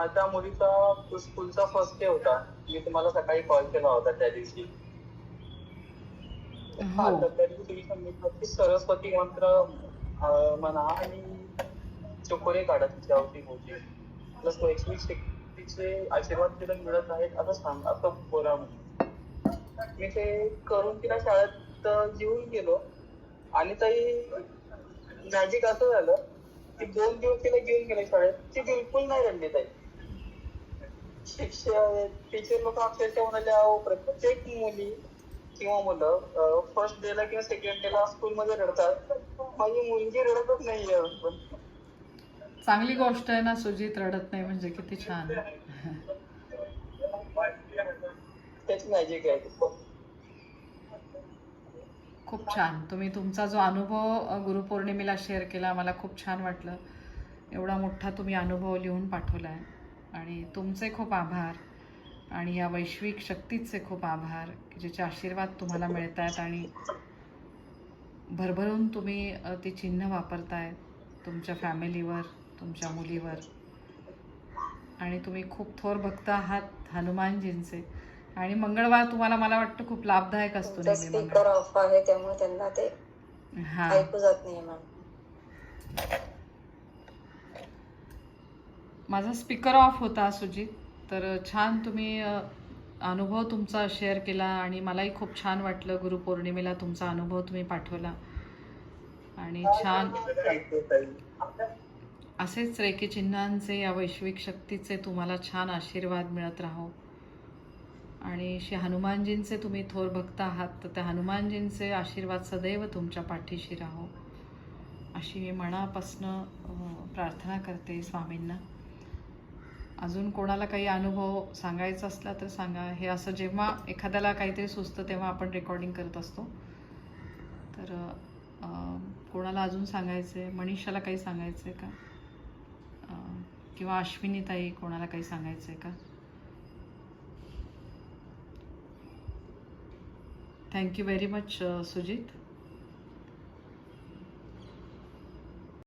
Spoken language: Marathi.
माझ्या मुलीचा स्कूलचा फर्स्ट डे होता. मी तुम्हाला सकाळी कॉल केला होता त्या दिवशी. हा, तर त्या दिवशी तुम्ही सांगितलं की सरस्वती मंत्र म्हणा आणि चकोरे काढा तिच्यावरती होती प्लस वैश्विक शक्तीचे आशीर्वाद तिला मिळत आहेत. असं सांग असं बोला म्हणून. मी ते करून तिला शाळेत घेऊन गेलो. आणि ताई मॅजिक असं झालं की दोन दिवस तिला घेऊन गेले शाळेत. ती बिलकुल नाही रडली ताई. शिक्षक टीचर लोक अक्षरशः म्हणाले अहो प्रत्येक मुली किंवा मुलं फर्स्ट डे ला किंवा सेकंड डे ला स्कूल मध्ये रडतात. माझी मुलगी रडतच नाहीये. पण चांगली गोष्ट आहे ना सुजित रडत नाही म्हणजे किती छान. त्याची मॅजिक आहे. खूप छान. तुम्ही तुमचा जो अनुभव गुरुपौर्णिमेला शेअर केला मला खूप छान वाटलं. एवढा मोठा तुम्ही अनुभव लिहून पाठवला आहे आणि तुमचे खूप आभार. आणि या वैश्विक शक्तीचे खूप आभार की ज्याचे आशीर्वाद तुम्हाला मिळत आहेत आणि भरभरून तुम्ही ते चिन्ह वापरताय तुमच्या फॅमिलीवर तुमच्या मुलीवर. आणि तुम्ही खूप थोर भक्त आहात हनुमानजींचे. आणि मंगळवार तुम्हाला मला वाटतं खूप लाभदायक असतो त्यामुळे त्यांना ते हा. ऐकू जात नाही माझा स्पीकर ऑफ होता सुजित. तर छान तुम्ही अनुभव तुमचा शेअर केला आणि मलाही खूप छान वाटलं गुरुपौर्णिमेला तुमचा अनुभव तुम्ही पाठवला. आणि छान असेच रेकी चिन्हांचे या वैश्विक शक्तीचे तुम्हाला छान आशीर्वाद मिळत राहो. आणि श्री हनुमानजींचे तुम्ही थोर भक्त आहात तर त्या हनुमानजींचे आशीर्वाद सदैव तुमच्या पाठीशी राहो. अशी मी मनापासनं प्रार्थना करते स्वामींना. अजून कोणाला काही अनुभव सांगायचा असला तर सांगा. हे असं जेव्हा एखाद्याला काहीतरी सुचतं तेव्हा आपण रेकॉर्डिंग करत असतो. तर कोणाला अजून सांगायचं आहे मनीषाला काही सांगायचं आहे का किंवा अश्विनी ताई कोणाला काही सांगायचं आहे का थँक्यू व्हेरी मच सुजित.